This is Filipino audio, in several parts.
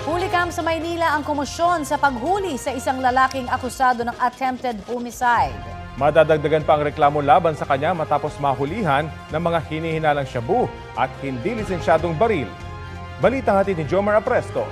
Hulikam sa Maynila ang komosyon sa paghuli sa isang lalaking akusado ng attempted homicide. Madadagdagan pa ang reklamo laban sa kanya matapos mahulihan ng mga hinihinalang shabu at hindi lisensyadong baril. Balitang hatid ni Jomar Apresto.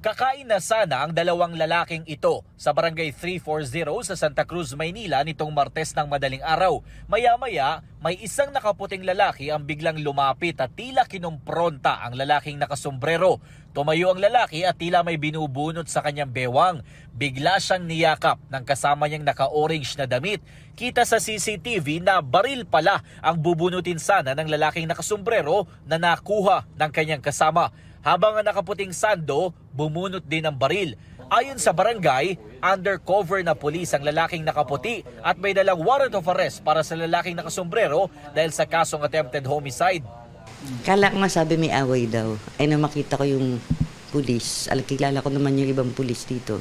Kakain na sana ang dalawang lalaking ito sa barangay 340 sa Santa Cruz, Maynila nitong Martes ng madaling araw. Maya-maya, may isang nakaputing lalaki ang biglang lumapit at tila kinumpronta ang lalaking nakasombrero. Tumayo ang lalaki at tila may binubunot sa kanyang bewang. Bigla siyang niyakap ng kasama niyang naka-orange na damit. Kita sa CCTV na baril pala ang bubunutin sana ng lalaking nakasombrero na nakuha ng kanyang kasama. Habang ang nakaputing sando, bumunot din ang baril. Ayon sa barangay, undercover na pulis ang lalaking nakaputi at may dalang warrant of arrest para sa lalaking nakasombrero dahil sa kasong attempted homicide. Kala ko nga may away daw. Ay na makita ko yung pulis. Alam, kilala ko naman yung ibang pulis dito.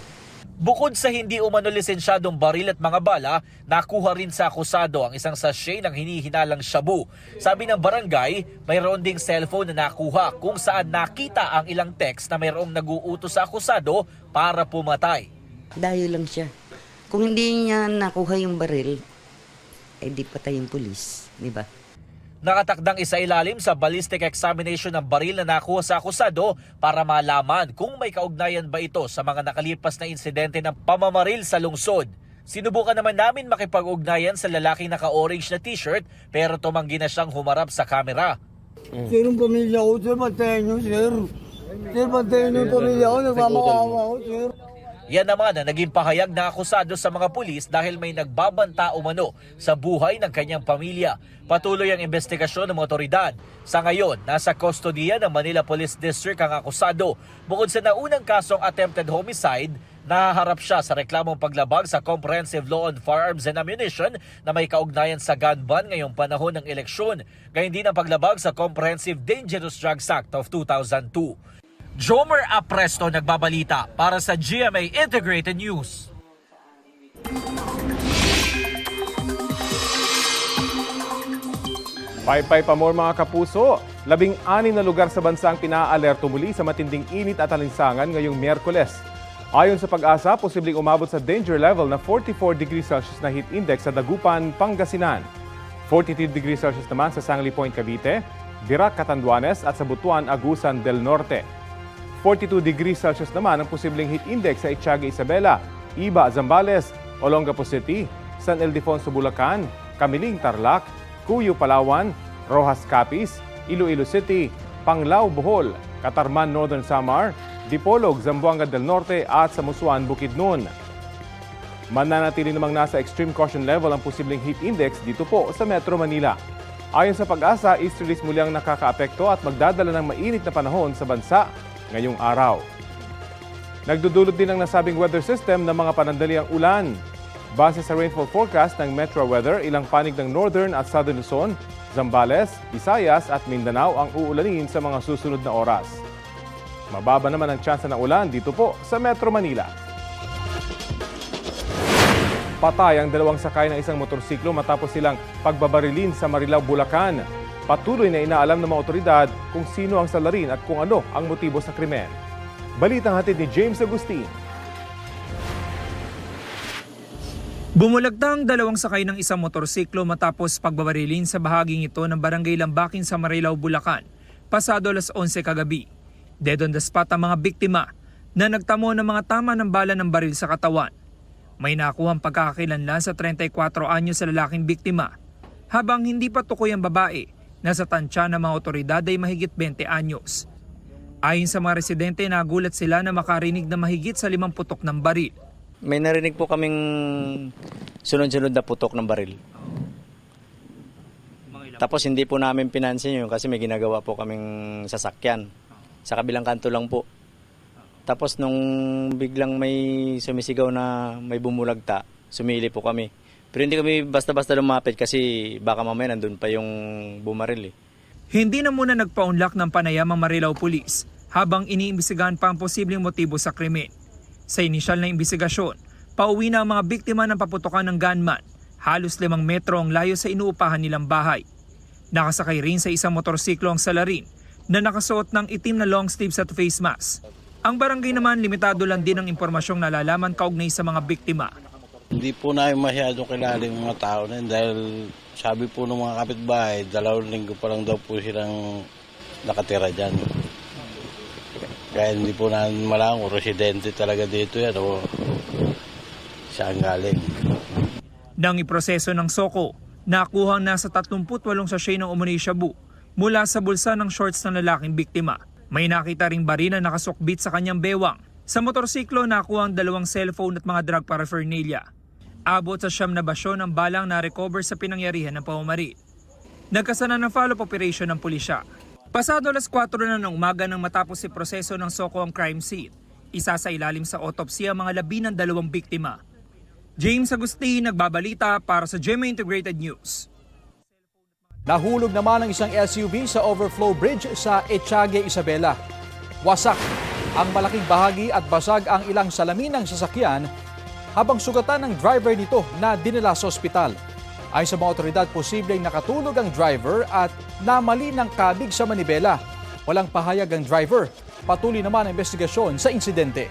Bukod sa hindi umano lisensyadong baril at mga bala, nakuha rin sa akusado ang isang sachet ng hinihinalang shabu. Sabi ng barangay, mayroon ding cellphone na nakuha kung saan nakita ang ilang text na mayroong naguutos sa akusado para pumatay. Dayo lang siya. Kung hindi niya nakuha yung baril, eh di patay yung pulis. Di ba? Nakatakdang isa ilalim sa ballistic examination ng baril na nakuha sa akusado para malaman kung may kaugnayan ba ito sa mga nakalipas na insidente ng pamamaril sa lungsod. Sinubukan naman namin makipag-ugnayan sa lalaking naka-orange na t-shirt pero tumanggi na siyang humarap sa kamera. Sir, ang pamilya ko, sir, bantayan nyo, sir. Sir, bantayan nyo pamilya ko, nagmamakaawa ko, sir. Yan naman ang naging pahayag na akusado sa mga pulis dahil may nagbabanta umano sa buhay ng kanyang pamilya. Patuloy ang investigasyon ng mga otoridad. Sa ngayon, nasa kustodiya ng Manila Police District ang akusado. Bukod sa naunang kasong attempted homicide, nahaharap siya sa reklamong paglabag sa Comprehensive Law on Firearms and Ammunition na may kaugnayan sa gun ban ngayong panahon ng eleksyon. Gayun din ang paglabag sa Comprehensive Dangerous Drugs Act of 2002. Jomer Apresto nagbabalita para sa GMA Integrated News. Paypay pa more mga kapuso. Labing anim na lugar sa bansa ang pinaalerto muli sa matinding init at alinsangan ngayong Miyerkules. Ayon sa pag-asa, posibleng umabot sa danger level na 44 degrees Celsius na heat index sa Dagupan, Pangasinan. 42 degrees Celsius naman sa Sangli Point, Cavite, Dirac, Catanduanes at sa Butuan, Agusan del Norte. 42 degrees Celsius naman ang posibleng heat index sa Itiaga, Isabela, Iba, Zambales, Olongapo City, San Ildefonso, Bulacan, Kamiling, Tarlac, Cuyo, Palawan, Rojas, Capiz, Iloilo City, Panglao, Bohol, Katarman, Northern Samar, Dipolog, Zamboanga del Norte at sa Musuan, Bukidnon. Mananatili namang nasa extreme caution level ang posibleng heat index dito po sa Metro Manila. Ayon sa pag-asa, easterlies muli ang nakakaapekto at magdadala ng mainit na panahon sa bansa ngayong araw. Nagdudulot din ang nasabing weather system ng mga panandaliang ulan. Base sa rainfall forecast ng Metro Weather, ilang panig ng Northern at Southern Luzon, Zambales, Visayas at Mindanao ang uulanin sa mga susunod na oras. Mababa naman ang tsansa ng ulan dito po sa Metro Manila. Patay ang dalawang sakay ng isang motorsiklo matapos silang pagbabarilin sa Marilao, Bulacan. Patuloy na inaalam ng mga otoridad kung sino ang salarin at kung ano ang motibo sa krimen. Balitang hatid ni James Agustin. Bumulagtang dalawang sakay ng isang motorsiklo matapos pagbabarilin sa bahaging ito ng barangay Lambakin sa Marilao, Bulacan, pasado alas 11 kagabi. Dead on the spot ang mga biktima na nagtamo ng mga tama ng bala ng baril sa katawan. May nakuhang pagkakakilanlan sa 34 anyo sa lalaking biktima, habang hindi pa tukoy ang babae na sa tansya ng mga otoridad ay mahigit 20 anyos. Ayon sa mga residente, nagulat sila na makarinig na mahigit sa limang putok ng baril. May narinig po kaming sunod-sunod na putok ng baril. Tapos hindi po namin pinansin yun kasi may ginagawa po kaming sasakyan. Sa kabilang kanto lang po. Tapos nung biglang may sumisigaw na may bumulagta, sumili po kami. Pero hindi kami basta-basta lumapit kasi baka mamaya nandun pa yung bumaril eh. Hindi na muna nagpaunlak ng panayam ang Marilao Police habang iniimbestigahan pa ang posibleng motibo sa krimen. Sa inisyal na imbestigasyon, pauwi na ang mga biktima ng paputokan ng gunman. Halos limang metro ang layo sa inuupahan nilang bahay. Nakasakay rin sa isang motorsiklo ang salarin na nakasuot ng itim na long sleeves at face mask. Ang barangay naman limitado lang din ang impormasyong nalalaman kaugnay sa mga biktima. Hindi po namin masyado kilala yung mga tao na dahil sabi po ng mga kapitbahay, dalawang linggo pa lang daw po silang nakatira dyan. Kaya hindi po namin malaman kung residente talaga dito yan o saan galing. Nang iproseso ng Soko, nakuha ang nasa 38 sachet ng Umunay Shabu mula sa bulsa ng shorts ng lalaking biktima. May nakita ring bari na nakasukbit sa kanyang bewang. Sa motorsiklo, nakuha ang dalawang cellphone at mga drug paraphernalia. Abot sa siyam na basyon ang balang na recover sa pinangyarihan ng pamamari. Nagkasana ng follow-up operation ng pulisya. Pasado alas 4 na ng umaga nang matapos si proseso ng Soko ang crime scene. Isa sa ilalim sa autopsy ang mga labi ng dalawang biktima. James Agustin nagbabalita para sa GMA Integrated News. Nahulog naman ang isang SUV sa overflow bridge sa Echage, Isabela. Wasak ang malaking bahagi at basag ang ilang salamin ng sasakyan habang sugatan ng driver nito na dinala sa ospital. Ayon sa mga otoridad, posibleng nakatulog ang driver at namali ng kabig sa manibela. Walang pahayag ang driver. Patuloy naman ang investigasyon sa insidente.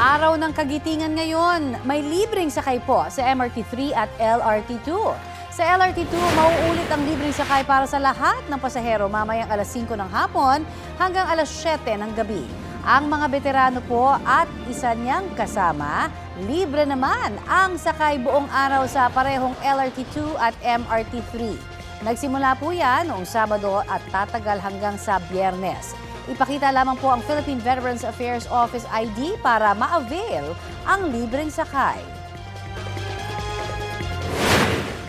Araw ng kagitingan ngayon, may libreng sakay po sa MRT3 at LRT2. Sa LRT2, mauulit ang libreng sakay para sa lahat ng pasahero mamayang alas 5 ng hapon hanggang alas 7 ng gabi. Ang mga veterano po at isa niyang kasama, libre naman ang sakay buong araw sa parehong LRT2 at MRT3. Nagsimula po yan noong Sabado at tatagal hanggang sa Biyernes. Ipakita lamang po ang Philippine Veterans Affairs Office ID para ma-avail ang libreng sakay.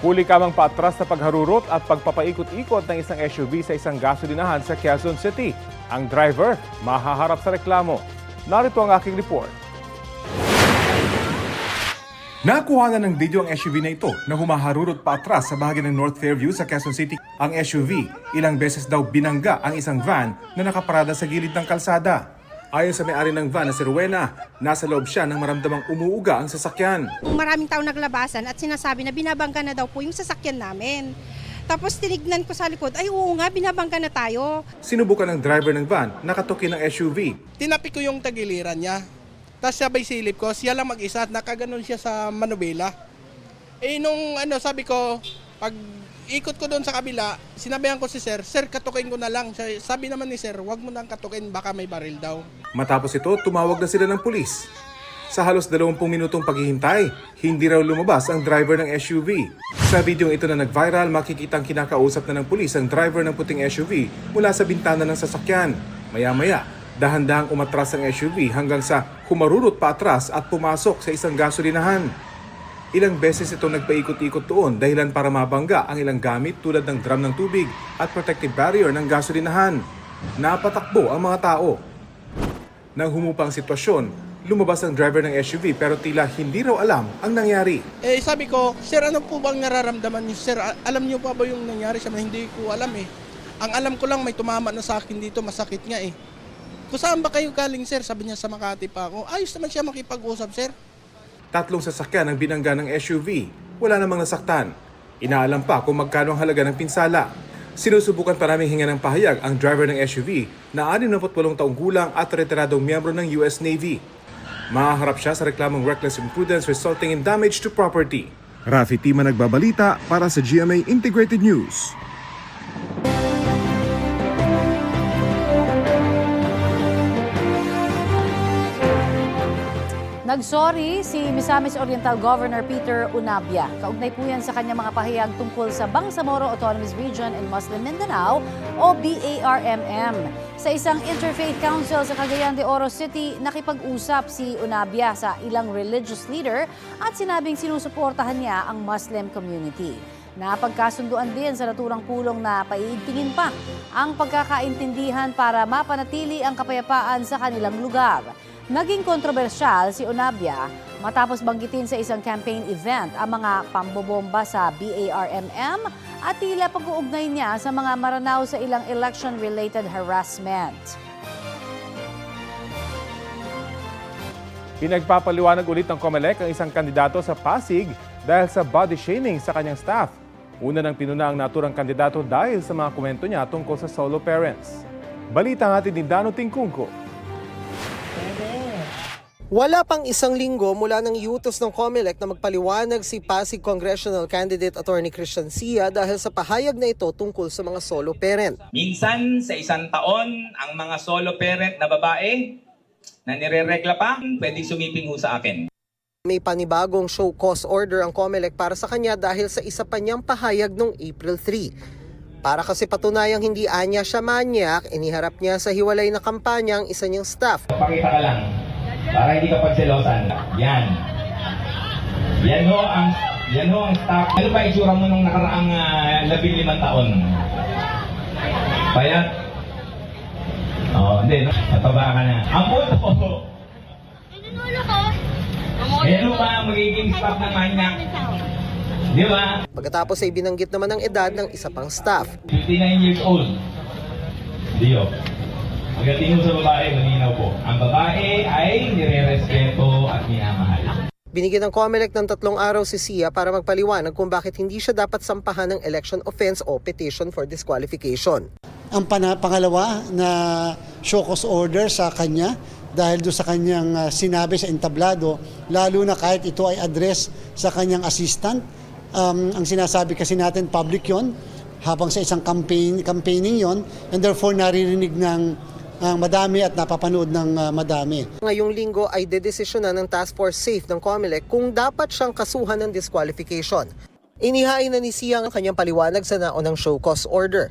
Huli kamang paatras na pagharurot at pagpapaikot-ikot ng isang SUV sa isang gasolinahan sa Quezon City. Ang driver mahaharap sa reklamo. Narito ang aking report. Nakuha na ng video ang SUV na ito na humaharurot pa atras sa bahagi ng North Fairview sa Quezon City. Ang SUV, ilang beses daw binangga ang isang van na nakaparada sa gilid ng kalsada. Ayon sa may-ari ng van na si Rowena, nasa loob siya nang maramdamang umuuga ang sasakyan. maraming tao naglabasan at sinasabi na binabangga na daw po yung sasakyan namin. Tapos tinignan ko sa likod, ay oo nga, binabangga na tayo. Sinubukan ng driver ng van, nakatukin ng SUV. tinapik ko yung tagiliran niya. Tapos sabay silip ko, siya lang mag-isa at nakaganon siya sa manubela. Eh nung ano, sabi ko, pag ikot ko doon sa kabila, sinabihan ko si sir, sir, katukin ko na lang. Sabi naman ni sir, wag mo nang katukin, baka may baril daw. Matapos ito, tumawag na sila ng pulis. Sa halos 20 minutong paghihintay, hindi raw lumabas ang driver ng SUV. Sa video ito na nag-viral, makikitang kinakausap na ng pulis ang driver ng puting SUV mula sa bintana ng sasakyan. Maya-maya, dahan-dahang umatras ang SUV hanggang sa humarurot pa atras at pumasok sa isang gasolinahan. Ilang beses ito nagpaikot-ikot doon dahilan para mabangga ang ilang gamit tulad ng drum ng tubig at protective barrier ng gasolinahan. Napatakbo ang mga tao. Nang humupa ang sitwasyon, lumabas ang driver ng SUV pero tila hindi raw alam ang nangyari. Eh sabi ko, sir, ano po bang nararamdaman niyo? Sir, alam niyo pa ba yung nangyari sa Hindi ko alam eh. Ang alam ko lang may tumama na sa akin dito, masakit nga eh. Kung saan ba kayo galing, sir? Sabi niya sa Makati pa ako. Ayos naman siya makipag-usap, sir. Tatlong sasakyan ang binangga ng SUV. Wala namang nasaktan. Inaalam pa kung magkano ang halaga ng pinsala. Sinusubukan pa namin hinga ng pahayag ang driver ng SUV na 68 taong gulang at retiradong miyembro ng US Navy. Mahaharap siya sa reklamong reckless imprudence resulting in damage to property. Rafi Tima nagbabalita para sa GMA Integrated News. Nagsorry si Misamis Oriental Governor Peter Unabia. Kaugnay po yan sa kanyang mga pahayag tungkol sa Bangsamoro Autonomous Region in Muslim Mindanao o BARMM. Sa isang interfaith council sa Cagayan de Oro City, nakipag-usap si Unabia sa ilang religious leader at sinabing sinusuportahan niya ang Muslim community. Napagkasunduan din sa naturang pulong na paiigtingin pa ang pagkakaintindihan para mapanatili ang kapayapaan sa kanilang lugar. Naging kontrobersyal si Unabia matapos banggitin sa isang campaign event ang mga pambobomba sa BARMM at tila pag-uugnay niya sa mga maranaw sa ilang election-related harassment. Pinagpapaliwanag ulit ng COMELEC ang isang kandidato sa Pasig dahil sa body shaming sa kanyang staff. Una ng pinuna ang naturang kandidato dahil sa mga komento niya tungkol sa solo parents. Balita ng atin ni Dano Tingkungko. Wala pang isang linggo mula nang iutos ng COMELEC na magpaliwanag si Pasig Congressional Candidate Attorney Christian Sia dahil sa pahayag na ito tungkol sa mga solo parent. Minsan sa isang taon, ang mga solo parent na babae na nireregla pa, pwedeng sumiping ho sa akin. May panibagong show cause order ang COMELEC para sa kanya dahil sa isa pa niyang pahayag noong April 3. Para kasi patunayang hindi anya siya manyak, iniharap niya sa hiwalay na kampanya ang isa niyang staff. Pakita ka lang, para hindi ka pagselosan. Yan. Yan ho ang yan ho ang staff. Ano ba itsura mo nung nakaraang uh, labing limang taon? Payat? Oh, hindi. Mataba ka na. Ang punto ko, yan ho ba ang magiging staff ng manyak? Di ba? Pagkatapos ay binanggit naman ang edad ng isa pang staff. 59 years old. Dio. Pagdating mo sa babae, malinaw po. Ang babae ay nire-respeto at minamahal. Binigyan ng COMELEC ng tatlong araw si Sia para magpaliwanag kung bakit hindi siya dapat sampahan ng election offense o petition for disqualification. ang pangalawa na show cause order sa kanya dahil doon sa kanyang ah, sinabi sa entablado, lalo na kahit ito ay address sa kanyang assistant. Um, ang sinasabi kasi natin public yon habang sa isang campaign, campaigning yon and therefore naririnig ng ah, madami at napapanood ng ah, madami. Ngayong linggo ay dedesisyonan ng Task Force SAFE ng COMELEC kung dapat siyang kasuhan ng disqualification. Inihain na ni Sia ang kanyang paliwanag sa naunang show cause order.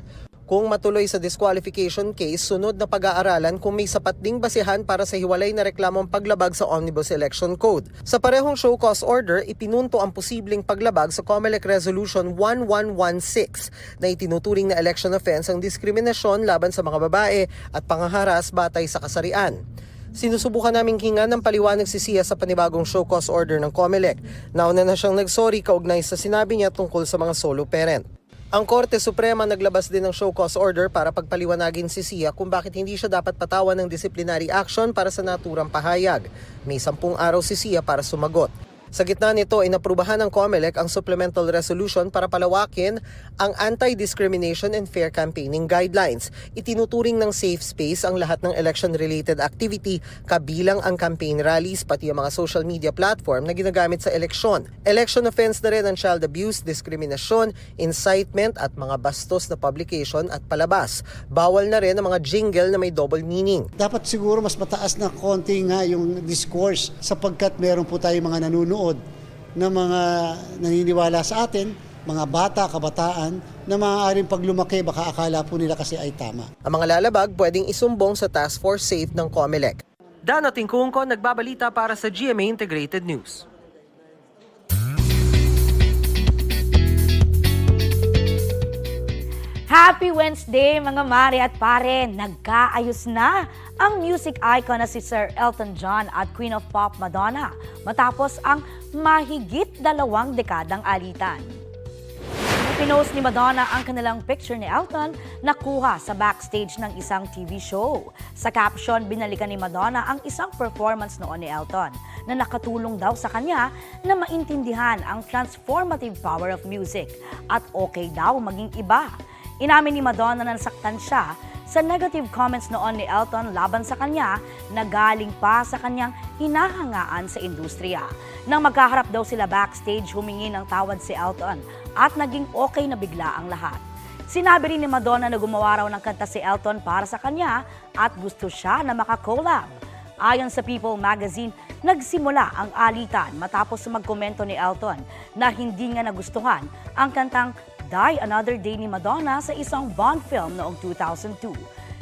Kung matuloy sa disqualification case, sunod na pag-aaralan kung may sapat ding basihan para sa hiwalay na reklamong paglabag sa Omnibus Election Code. Sa parehong show cause order, ipinunto ang posibleng paglabag sa COMELEC Resolution 1116 na itinuturing na election offense ang diskriminasyon laban sa mga babae at pangaharas batay sa kasarian. Sinusubukan naming hinga ng paliwanag si Sia sa panibagong show cause order ng COMELEC. Nauna na siyang nagsorry kaugnay sa sinabi niya tungkol sa mga solo parent. Ang Korte Suprema naglabas din ng show cause order para pagpaliwanagin si Sia kung bakit hindi siya dapat patawan ng disciplinary action para sa naturang pahayag. May sampung araw si Sia para sumagot. Sa gitna nito ay naprubahan ng COMELEC ang supplemental resolution para palawakin ang anti-discrimination and fair campaigning guidelines. Itinuturing ng safe space ang lahat ng election-related activity kabilang ang campaign rallies pati ang mga social media platform na ginagamit sa eleksyon. Election offense na rin ang child abuse, diskriminasyon, incitement at mga bastos na publication at palabas. Bawal na rin ang mga jingle na may double meaning. Dapat siguro mas mataas na konti nga yung discourse sapagkat meron po tayo mga nanonood na mga naniniwala sa atin, mga bata, kabataan, na maaaring pag lumaki baka akala po nila kasi ay tama. Ang mga lalabag pwedeng isumbong sa Task Force SAFE ng COMELEC. Dano Tingkungko nagbabalita para sa GMA Integrated News. Happy Wednesday mga mare at pare! Nagkaayos na ang music icon na si Sir Elton John at Queen of Pop Madonna matapos ang mahigit dalawang dekadang alitan. Pinost ni Madonna ang kanilang picture ni Elton na kuha sa backstage ng isang TV show. Sa caption, binalikan ni Madonna ang isang performance noon ni Elton na nakatulong daw sa kanya na maintindihan ang transformative power of music at okay daw maging iba. Inamin ni Madonna na nasaktan siya sa negative comments noon ni Elton laban sa kanya na galing pa sa kanyang hinahangaan sa industriya. Nang magkaharap daw sila backstage, humingi ng tawad si Elton at naging okay na bigla ang lahat. Sinabi rin ni Madonna na gumawa raw ng kanta si Elton para sa kanya at gusto siya na makakolab. Ayon sa People magazine, nagsimula ang alitan matapos magkomento ni Elton na hindi nga nagustuhan ang kantang Die Another Day ni Madonna sa isang Bond film noong 2002.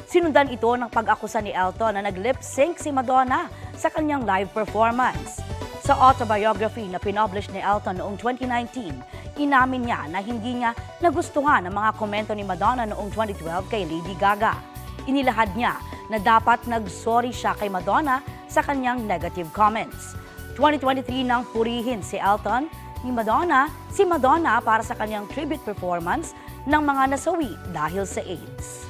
Sinundan ito ng pag-akusa ni Elton na nag-lip sync si Madonna sa kanyang live performance. Sa autobiography na pinublish ni Elton noong 2019, inamin niya na hindi niya nagustuhan ang mga komento ni Madonna noong 2012 kay Lady Gaga. Inilahad niya na dapat nag-sorry siya kay Madonna sa kanyang negative comments. 2023 nang purihin si Elton ni Madonna, si Madonna para sa kanyang tribute performance ng mga nasawi dahil sa AIDS.